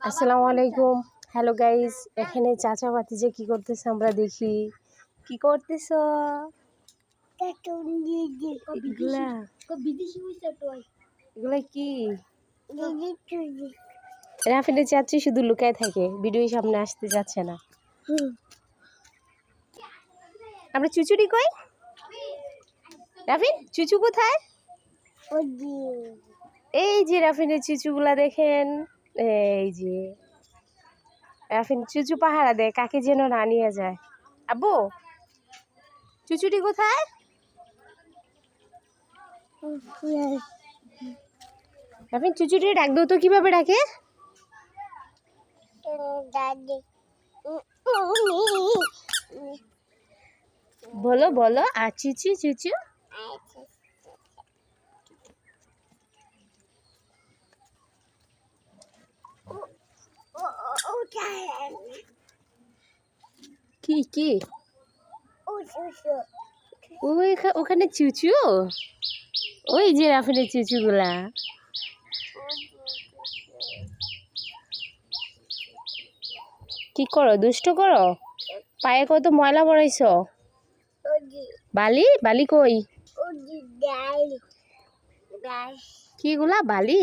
আসসালামু আলাইকুম। Hello guys এখানে চাচা ভাতিজা কি করতেছে আমরা দেখি। কি করতেছ? এগুলা? কি? রাফিনের চাচি শুধু লুকায় থাকে। ভিডিও সামনে আসতে যাচ্ছে না। আমরা চুচুরি কই? রাফিন চুচু কোথায়? এই যে রাফিনের চুচুগুলা দেখেন। এই যে রাফিন চুচু পাহারা দেয়, কাকে যেন না নিয়ে যায়। আব্বু, চুচুটি কোথায়? রাফিন চুচুটি ডাক তো, কীভাবে ডাকে? বলো বলো আর চুচু চুচু কি কি? ওই ওখানে চুচু? ওই যে রাফিনের চুচুগুলা। কি করো দুষ্ট করো? পায়ে কত ময়লা পড়াইছ? বালি? বালি কই? কিগুলা বালি?